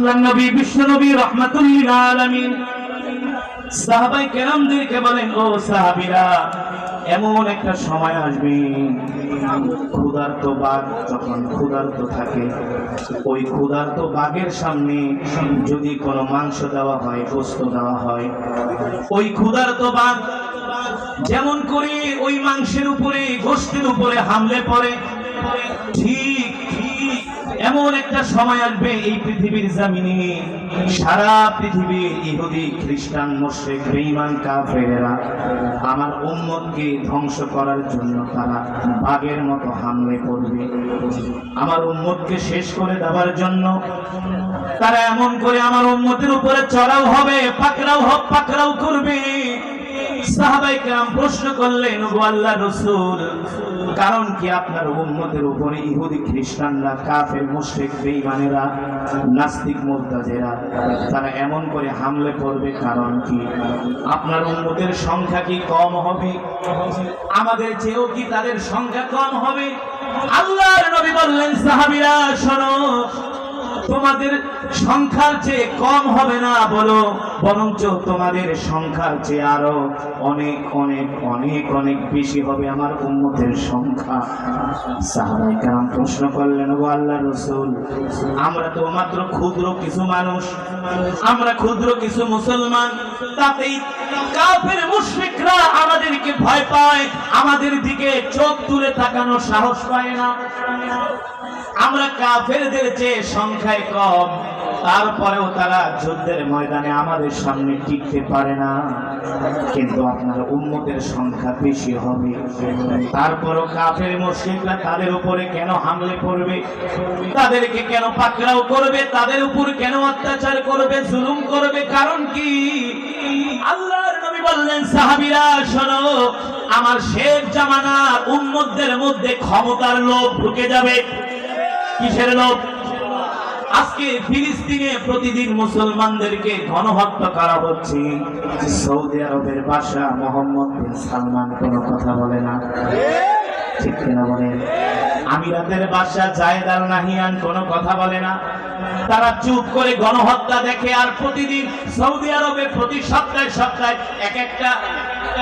আল্লাহ নবী, বিশ্ব নবী রহমাতুল্লিল আলামিন সাহাবাই কেরামদেরকে বলেন, ও সাহাবীরা, এমন একটা সময় আসবে, ক্ষুধার্ত বাঘ যখন ক্ষুধার্ত থাকে, ওই ক্ষুধার্ত বাঘের সামনে যদি কোনো মাংস দেওয়া হয় গোস্ত দেওয়া হয়, ওই ক্ষুধার্ত বাঘ যেমন করে ওই মাংসের উপরে, গোষ্ঠের উপরে হামলে পড়ে, ঠিক এমন একটা সময় আসবে এই পৃথিবীর জামিনে। সারা পৃথিবীর ইহুদি, খ্রিস্টান, মুশরিক, বেঈমান, কাফেরেরা আমার উম্মতকে ধ্বংস করার জন্য তারা বাঘের মতো হামলে করবে। আমার উম্মতকে শেষ করে দেওয়ার জন্য তারা এমন করে আমার উম্মতের উপরে চড়াও হবে, পাকড়াও হব পাকড়াও করবে। প্রশ্ন করলেন আল্লাহ রসুল, কারণ কি আপনার উম্মতের উপরে ইহুদি খ্রিস্টানরা, কাফের, মুশরিক, বেঈমানেরা, নাস্তিক মুরতাজেরা তারা এমন করে হামলে করবে? কারণ কি আপনার উম্মতের সংখ্যা কি কম হবে? আমাদের চেয়েও কি তাদের সংখ্যা কম হবে? আল্লাহর নবী বললেন, সাহাবীরা, শোনো, তোমাদের সংখ্যার চেয়ে কম হবে না বলো, বরঞ্চ তোমাদের সংখ্যার চেয়ে আরও অনেক অনেক অনেক অনেক বেশি হবে আমার উন্মতের সংখ্যা। প্রশ্ন করলেন, ও আল্লাহ রসুল, আমরা তো মাত্র ক্ষুদ্র কিছু মানুষ, আমরা ক্ষুদ্র কিছু মুসলমান, তাতেই কাফের আমাদেরকে ভয় পায়, আমাদের দিকে চোখ তুলে তাকানো সাহস পায় না। আমরা কাফেরদের চেয়ে সংখ্যায় কম তারপরেও তারা যুদ্ধের ময়দানে আমাদের সামনে টিকতে পারে না। কিন্তু আপনার উন্মতের সংখ্যা বেশি হবে। তারপরও কাফের মুশরিকরা তাদের উপরে কেন হামলে করবে? তাদেরকে কেন পাকড়াও করবে? তাদের উপর কেন অত্যাচার করবে? জুলুম করবে? কারণ কি? আল্লাহর নবী বললেন, সাহাবীরা, শোনো, আমার শেখ জামানার উম্মতদের মধ্যে ক্ষমতার লোভ ঢুকে যাবে। কিসের লোভ? আজকে ফিলিস্তিনে প্রতিদিন মুসলমানদেরকে গণহত্যা করা হচ্ছে সৌদি আরবের বাসা মোহাম্মদ বিন সালমান কোনো কথা বলে না। ঠিক কিনা বলেন? আমিরাতের বাসা জায়দাল নাহিয়ান কোনো কথা বলে না। তারা চুপ করে গণহত্যা দেখে আর প্রতিদিন সৌদি আরবে প্রতি সপ্তাহে সপ্তাহে এক একটা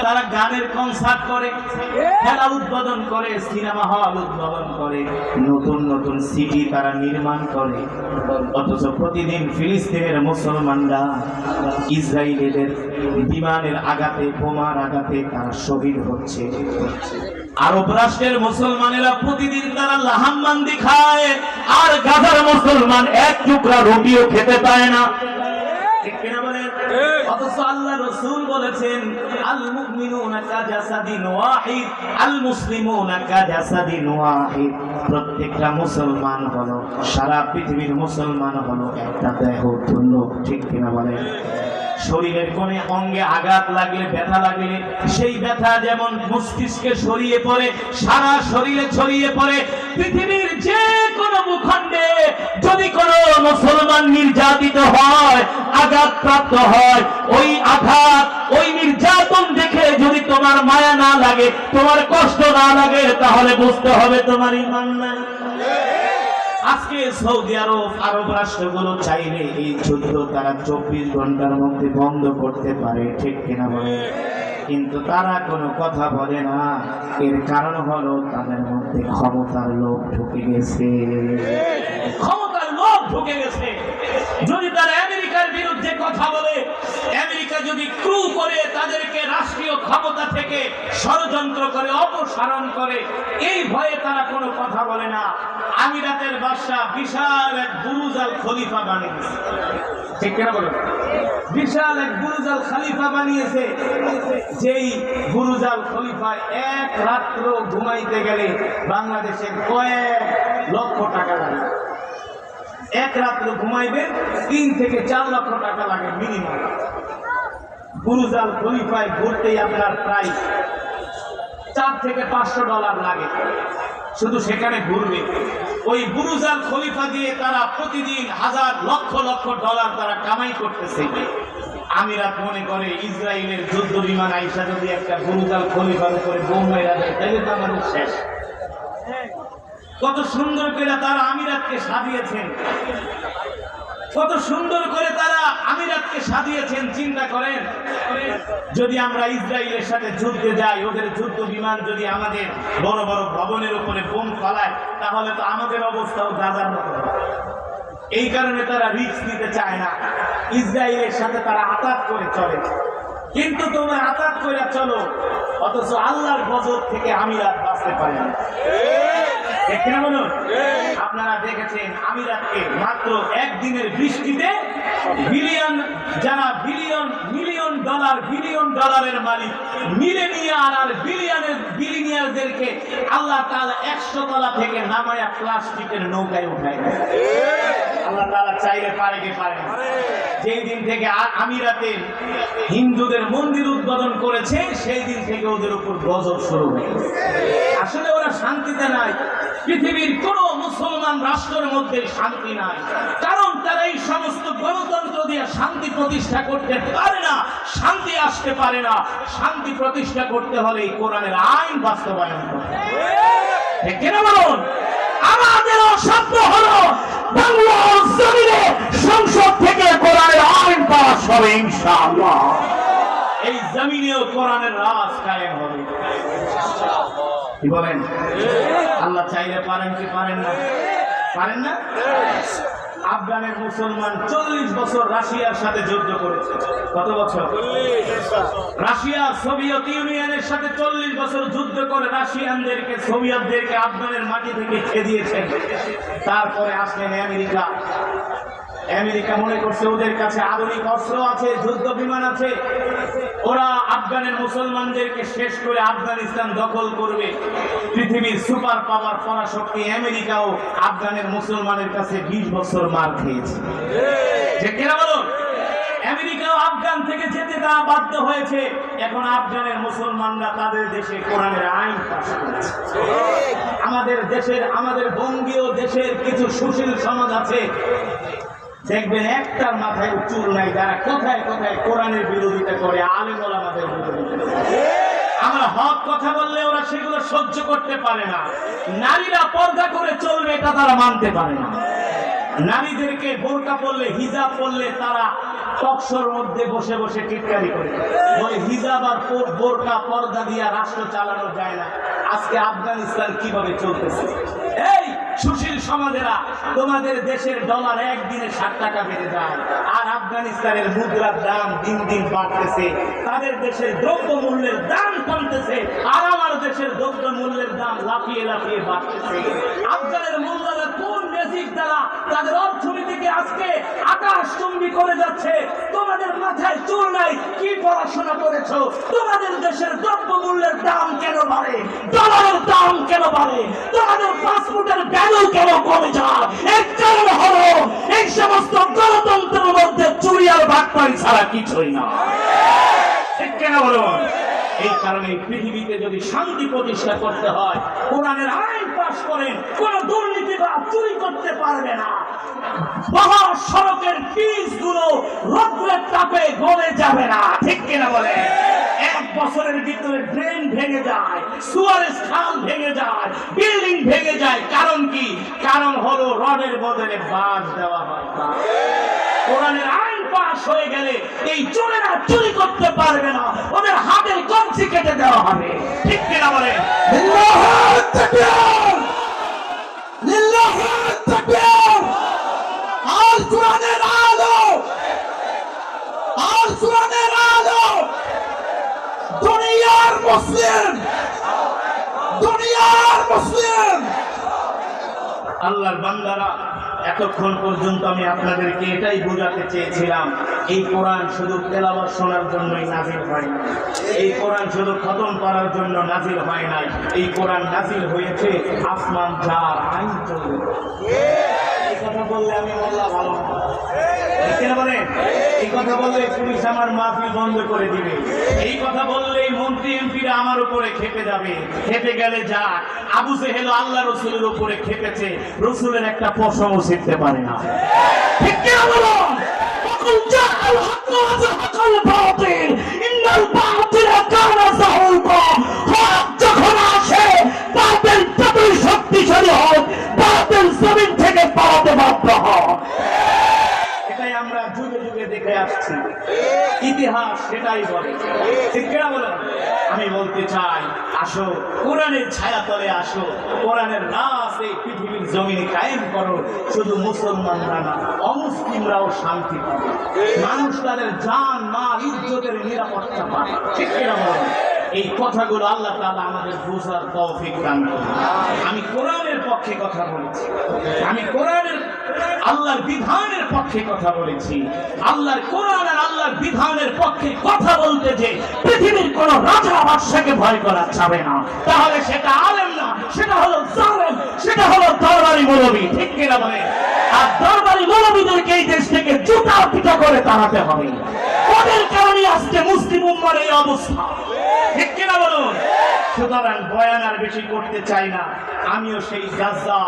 তারা গানের কনসার্ট করে, খেলা উদ্বোধন করে, সিনেমা হল উদ্বোধন করে, নতুন নতুন সিটি তারা নির্মাণ করে। অথচ প্রতিদিন ফিলিস্তিনের মুসলমানরা ইসরায়েলের বিমানের আঘাতে, বোমার আঘাতে তারা শহীদ হচ্ছে। আরব রাষ্ট্রের মুসলমানেরা প্রতিদিন তারা লাহাম্মান্দি খায়, আর গাজার মুসলমান এক টুকরা রুটিও খেতে পায় না। সারা পৃথিবীর মুসলমান হলো একটা দেহ তুল্য ঠিক কিনা বলেন? শরীরের কোনে অঙ্গে আঘাত লাগলে, ব্যথা লাগলে, সেই ব্যথা যেমন মস্তিষ্কে ছড়িয়ে পড়ে, সারা শরীরে ছড়িয়ে পড়ে, পৃথিবীর যে কোনো ভূখণ্ডে যদি কোনো মুসলমান নির্যাতিত হয় আঘাত প্রাপ্ত হয়, ওই আঘাত, ওই নির্যাতন দেখে যদি তোমার মায়া না লাগে, তোমার কষ্ট না লাগে, তাহলে বুঝতে হবে তোমার ইমান নাই। আজকে সৌদি আরব আরব রাষ্ট্রগুলো চাইলে এই যুদ্ধ তারা চব্বিশ ঘণ্টার মধ্যে বন্ধ করতে পারে, ঠিক কিনা বলে? কিন্তু তারা কোনো কথা বলে না। এর কারণ হলো তাদের মধ্যে ক্ষমতার লোভ ঢুকে গেছে। ক্ষমতার লোভ ঢুকে গেছে। যদি তারা আমেরিকার বিরুদ্ধে কথা বলে, আমেরিকা যদি ক্রু করে তাদেরকে রাষ্ট্রীয় ক্ষমতা থেকে ষড়যন্ত্র করে, অপসারণ করে, এই ভয়ে তারা কোনো কথা বলে না। আমিরাতের বাদশাহ বিশাল এক বুরুজাল খলিফা বানিয়েছে। ঠিক কেনা বলো? বিশাল এক বুরুজাল খলিফা বানিয়েছে। যেই বুরুজাল খলিফায় এক রাত্র ঘুমাইতে গেলে বাংলাদেশের কয়েক লক্ষ টাকা লাগে। এক রাত্র ঘুমাইবে, তিন থেকে চার লক্ষ টাকা লাগে মিনিমাম বুরুজাল খলিফায় ঘুরতেই আপনার প্রায় চার থেকে পাঁচশো ডলার লাগে। শুধু সেখানে ঘুরবে। ওই বুরুজাল খলিফা দিয়ে তারা প্রতিদিন হাজার লক্ষ লক্ষ ডলার তারা কামাই করতেছে। আমিরাত মনে করে ইসরায়েলের যুদ্ধ বিমান আইসা যদি একটা গুরুজাল খলিফার উপরে বোম মেরা দেয়, তাহলে তো আমাদের শেষ। কত সুন্দর করে তারা আমিরাতকে সাজিয়েছেন। কত সুন্দর করে তারা আমিরাতকে সাজিয়েছেন, চিন্তা করেন। যদি আমরা ইসরায়েলের সাথে যুদ্ধে যাই, ওদের যুদ্ধ বিমান যদি আমাদের বড় বড় ভবনের উপরে বোম ফলায়, তাহলে তো আমাদের অবস্থাও গাজার মতো এই কারণে তারা রিস্ক নিতে চায় না। ইসরায়েলের সাথে তারা আঘাত করে চলে। কিন্তু তোমরা আঘাত করে চলো, অথচ আল্লাহর গজব থেকে আমিরাত বাঁচতে পারে না। আপনারা দেখেছেন আমিরাতকে মাত্র একদিনের বৃষ্টিতে বিলিয়ন যারা বিলিয়ন, মিলিয়ন ডলার, বিলিয়ন ডলারের মালিক মিলেনিয়ার আর বিলিয়নের বিলিনিয়ারদেরকে আল্লাহ তাআলা একশো তলা থেকে নামায়া প্লাস্টিকের নৌকায় উঠায় আল্লাহ তাআলা চাইলে পারে কি পারে যেই দিন থেকে আমিরাতে হিন্দুদের মন্দির উদ্বোধন করেছে, সেই দিন থেকে ওদের উপর গজব শুরু হয়েছে আসলে ওরা শান্তিতে নাই। পৃথিবীর কোন মুসলমান রাষ্ট্রের মধ্যে শান্তি নাই। কারণ তারা এই সমস্ত গণতন্ত্র দিয়ে শান্তি প্রতিষ্ঠা করতে পারে না, শান্তি আসতে পারে না। শান্তি প্রতিষ্ঠা করতে হলে এই কোরআনের আইন বাস্তবায়ন করতে হবে। বলুন? আমাদের অসাধ্য হলো বাংলার সংসদ থেকে কোরআনের আইন পাস হবে, ইনশাআল্লাহ। এই জমিনেও কোরআনের রাজ কায়েম হবে। কি বলেন? আল্লাহ চাইলে পারেন কি পারেন না? পারেন না? আফগানের মুসলমান চল্লিশ বছর রাশিয়ার সাথে যুদ্ধ করেছে। কত বছর? রাশিয়া সোভিয়েত ইউনিয়নের সাথে চল্লিশ বছর যুদ্ধ করে রাশিয়ানদেরকে, সোভিয়েতদেরকে আফগানের মাটি থেকে খেয়ে দিয়েছেন তারপরে আসলেন আমেরিকা। আমেরিকা মনে করছে ওদের কাছে আধুনিক অস্ত্র আছে, যুদ্ধ বিমান আছে। ওরা আফগানের মুসলমানদেরকে শেষ করে আফগানিস্তান দখল করবে। পৃথিবীর সুপার পাওয়ার পরাশক্তি আমেরিকাও আফগানের মুসলমানের কাছে বিশ বছর মার খেয়েছে। যে আমেরিকাও আফগান থেকে যেতে তারা বাধ্য হয়েছে। এখন আফগানের মুসলমানরা তাদের দেশে কোরআনের আইন পাশ করেছে। আমাদের দেশের, আমাদের বঙ্গীয় দেশের কিছু সুশীল সমাজ আছে। দেখবেন একটার মাথায় চুল নাই, যারা কোথায় কোথায় কোরআনের বিরোধিতা করে, আলেম আমাদের বিরোধিতা আমরা হক কথা বললে ওরা সেগুলো সহ্য করতে পারে না। নারীরা পর্দা করে চলবে এটা তারা মানতে পারে না। নারীদেরকে বোরকা পড়লে হিজাব পড়লে তারা টকশোর মধ্যে বসে বসে টিটকারি করে। বলে হিজাব আর বোরকা, পর্দা দিয়া রাষ্ট্র চালানো যায় না। আজকে আফগানিস্তান কীভাবে চলতেছে? সুশীল সমাজেরা তোমাদের দেশের ডলার একদিনে ষাট টাকা বেড়ে যায়। আর আফগানিস্তানের মুদ্রার দাম দিন দিন বাড়তেছে। তাদের দেশের দ্রব্য মূল্যের দাম কমতেছে আর আমার দেশের দ্রব্য মূল্যের দাম লাফিয়ে লাফিয়ে বাড়তেছে। আফগানের মূল্যরা ম্যাজিক দ্বারা তাদের অর্থনীতিকে আজকে আকাশ চুম্বি করে যাচ্ছে। তোমাদের মাথায় চুল নাই, কি পড়াশোনা করেছ? তোমাদের দেশের দ্রব্য মূল্যের দাম কেন বাড়ে? ডলারের দাম কেন বাড়ে? তোমাদের পাসপোর্টের ভ্যালু কেন কমে যায়? এর কারণ হলো, এই সমস্ত গণতন্ত্রের মধ্যে চুরি আর বাটপাড়ি ছাড়া কিছুই না। ঠিক কেন বলুন? এই কারণে পৃথিবীতে যদি শান্তি প্রতিষ্ঠা করতে হয়, কোরআনের আইন পাশ করেন, কোন দুর্নীতি বা চুরি করতে পারবে না। মহা সড়কের পিচগুলো রৌদ্রের তাপে গলে যাবে না, ঠিক কিনা বলে? এক বছরের ভিতরে ড্রেন ভেঙে যায় সুয়ারেজ খাল ভেঙে যায়, বিল্ডিং ভেঙে যায়। কারণ কি? কারণ হলো রডের বদলে বাঁশ দেওয়া হয় কোরআনের আইন পাশ হয়ে গেলে এই চোরেরা চুরি করতে পারবে না। ওদের হাতের কঞ্চি কেটে দেওয়া হবে। ঠিক কিনা বলে লিল্লাহি তাকবীর লিল্লাহি তাকবীর আল কোরআনের আলো! আল কোরআনের আলো! দুনিয়ার মুসলিম! দুনিয়ার মুসলিম! আল্লাহর বান্দারা এতক্ষণ পর্যন্ত আমি আপনাদেরকে এটাই বোঝাতে চেয়েছিলাম, এই কোরআন শুধু তেলাবাস শোনার জন্যই নাজিল হয় এই কোরআন শুধু খতম করার জন্য নাজিল হয় নাই। এই কোরআন নাজিল হয়েছে আসমান যার আইন চলবে। কথা বললে আমি মোল্লা ভালো। কেন এই কথা বললে পুলিশ আমার মাহফিল বন্ধ করে দিবে। এই কথা বললে মন্ত্রী, এমপিরা আমার উপরে খেপে যাবে। খেপে গেলে যা। আবু সেহেল আল্লাহ রসুলের উপরে খেপেছে। রসুলের একটা পশমও শিখতে পারে না। সেটাই বলে। আমি বলতে চাই, আসো, কোরআনের ছায়া তলে আসো, কোরআনের নাচ এই পৃথিবীর জমিনে কায়েম করো, শুধু মুসলমানরা না, অমুসলিমরাও শান্তি পাবে। মানুষ তাদের জান, মাল, ইজ্জতের নিরাপত্তা পাবে। ঠিক কিনা বলো এই কথাগুলো আল্লাহ তাআলা আমাদের বুঝার তৌফিক দান আমি কোরআনের পক্ষে কথা বলেছি। আমি কোরআনের আল্লাহর বিধানের পক্ষে কথা বলেছি। আল্লাহর কোরআন আর আল্লাহর বিধানের পক্ষে কথা বলতে যে পৃথিবীর কোন রাজা বাদশাকে ভয় করা যাবে না। তাহলে সেটা আলেম না, সেটা হলো জালেম, সেটা হলো দরবারি মৌলবী। ঠিক কিনা বলে? আর দরবারি মৌলবীদেরকে এই দেশ থেকে জুতা পিটা করে তাড়াতে হবে। ওদের কারণে আজকে মুসলিম উম্মার এই অবস্থা। ঠিক কিনা বলুন সুতরাং বয়ান আর বেশি করতে চাই না। আমিও সেই Gaza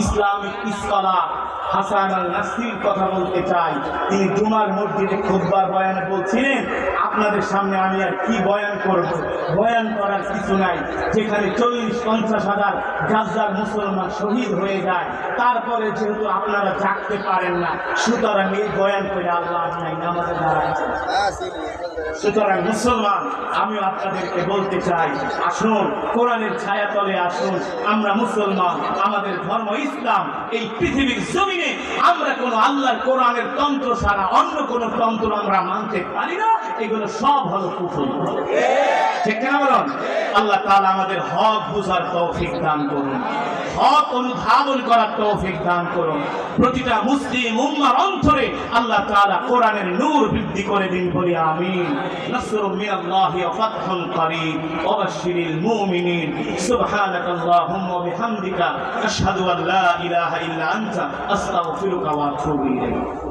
Islamic scholar Hasan Al Nasir কথা বলতে চাই। তিনি জুমার মসজিদে খুববার বয়ানে বলছিলেন আপনাদের সামনে আমি আর কি বয়ান করব? বয়ান করার কিছু নাই। যেখানে চল্লিশ, পঞ্চাশ হাজার গাজ্জার মুসলমান শহীদ হয়ে যায়। তারপরে যেহেতু আপনারা জাগতে পারেন না, সুতরাং এই বয়ান করে আল্লাহ নাই নামাজে দাঁড়াচ্ছেন সুতরাং মুসলমান আমি আপনাদেরকে বলতে চাই, আসুন, কোরআনের ছায়া তলে আসুন। আমরা মুসলমান, আমাদের ধর্ম ইসলাম, এই পৃথিবীর জমিনে আমরা কোনো আল্লাহর কোরআনের তন্ত্র ছাড়া অন্য কোনো তন্ত্র আমরা মানতে পারি না। এগুলো সব হলো কুফুর। ঠিক না বলুন? আল্লাহ তাআলা আমাদের হক বুঝার তৌফিক দান করুন। হক অনুধাবন করার তৌফিক দান করুন। প্রতিটা মুসলিম উম্মার অন্তরে আল্লাহ তাআলা কোরআনের নূর বৃদ্ধি করে দিন বলি, আমিন। নাসরু মিনাল্লাহি ওয়া করিব ওয়া মুমিনিন। সুবহানাকাল্লাহুম্মা ওয়া বিহামদিকা। আশহাদু আন লা ইলাহা ইল্লা আনতা। আস্তাগফিরুকা ওয়া আতুবু ইলাইক।